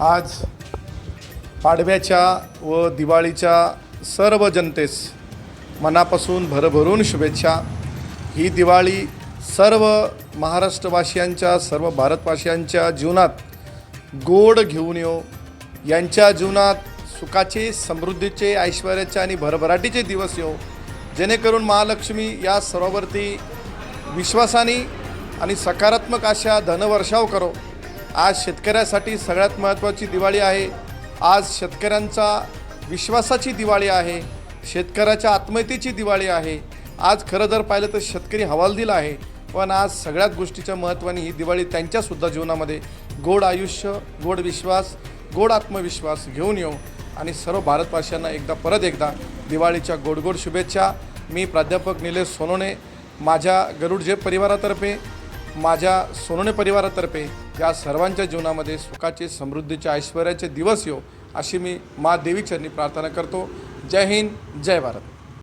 आज पाडव्याच्या व दिवाळीच्या सर्व जनतेस मनापासून भरभरून शुभेच्छा. ही दिवाळी सर्व महाराष्ट्रवासियांच्या सर्व भारतवासियांच्या जीवनात गोड घेऊन येऊ यांच्या जीवनात सुखाचे समृद्धीचे ऐश्वर्याचे आणि भरभराटीचे दिवस येऊ जेणेकरून महालक्ष्मी या सर्वावरती विश्वासाने आणि सकारात्मक अशा धनवर्षाव करो. आज शेतकऱ्यासाठी सगळ्यात महत्त्वाची दिवाळी आहे. आज शेतकऱ्यांचा विश्वासाची दिवाळी आहे. शेतकऱ्याच्या आत्महत्येची दिवाळी आहे. आज खरं जर पाहिलं तर शेतकरी हवालदिल आहे. पण आज सगळ्याच गोष्टीच्या महत्त्वाने ही दिवाळी त्यांच्यासुद्धा जीवनामध्ये गोड आयुष्य गोड विश्वास गोड आत्मविश्वास घेऊन येऊ. आणि सर्व भारतवासियांना एकदा परत एकदा दिवाळीच्या गोडगोड शुभेच्छा. मी प्राध्यापक निलेश सोनोने माझ्या गरुड परिवारातर्फे माझ्या सोनणे परिवारातर्फे या सर्वांच्या जीवनामध्ये सुखाचे समृद्धीचे ऐश्वर्याचे दिवस येऊ अशी मी मा देवीचरणी प्रार्थना करतो. जय हिंद जय भारत.